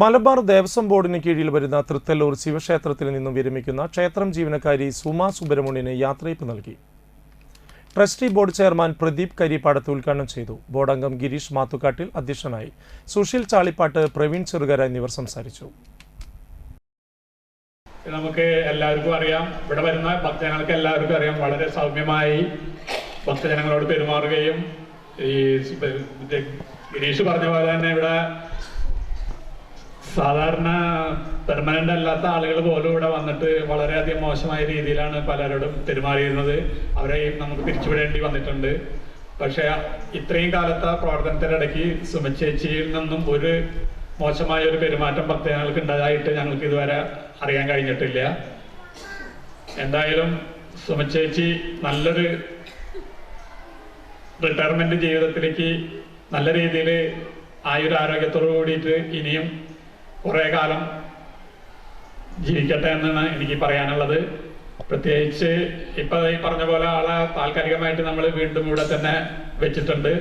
മലബാർ ദേവസ്വം ബോർഡിന് കീഴിൽ വരുന്ന തൃത്തല്ലൂർ ശിവക്ഷേത്രത്തിൽ നിന്നും വിരമിക്കുന്ന ക്ഷേത്രം ജീവനക്കാരി സുമ സുബ്രഹ്മണ്യന് യാത്രയപ്പ് നൽകി. Trustee board chairman Pradeep Karippadath ഉദ്ഘാടനം ചെയ്തു. ബോർഡ് അംഗം ഗിരീഷ് മാത്തുക്കാട്ടിൽ അധ്യക്ഷനായി. സുശീൽ ചാളിപ്പാട്ട് പ്രവീൺ ചെറുകര എന്നിവർ സംസാരിച്ചു. നമുക്ക് എല്ലാവർക്കും അറിയാം. ഇവിടെ വരുന്ന ഭക്തജനങ്ങൾക്ക് എല്ലാവർക്കും അറിയാം. വളരെ സൗമ്യമായി ഭക്തജനങ്ങളോട് പെരുമാറുകയും ഈ ഗിരീഷ് പറഞ്ഞ പോലെ തന്നെ ഇവിടെ സാധാരണ പെർമനന്റ് അല്ലാത്ത ആളുകൾ പോലും ഇവിടെ വന്നിട്ട് വളരെയധികം മോശമായ രീതിയിലാണ് പലരോടും പെരുമാറിയിരുന്നത്. അവരെയും നമുക്ക് പിരിച്ചുവിടേണ്ടി വന്നിട്ടുണ്ട്. പക്ഷെ ഇത്രയും കാലത്തെ പ്രവർത്തനത്തിനിടയ്ക്ക് സുമചേച്ചിയിൽ നിന്നും ഒരു മോശമായ ഒരു പെരുമാറ്റം പ്രത്യേകങ്ങൾക്ക് ഉണ്ടായിട്ട് ഞങ്ങൾക്ക് ഇതുവരെ അറിയാൻ കഴിഞ്ഞിട്ടില്ല. എന്തായാലും സുമചേച്ചി നല്ലൊരു റിട്ടയർമെന്റ് ജീവിതത്തിലേക്ക് നല്ല രീതിയിൽ ആ ഒരു ആരോഗ്യത്തോടു കൂടിയിട്ട് ഇനിയും കുറേ കാലം ജീവിക്കട്ടെ എന്നാണ് എനിക്ക് പറയാനുള്ളത്. പ്രത്യേകിച്ച് ഇപ്പൊ ഈ പറഞ്ഞ പോലെ ആളെ താൽക്കാലികമായിട്ട് നമ്മൾ വീണ്ടും ഇവിടെ തന്നെ വെച്ചിട്ടുണ്ട്.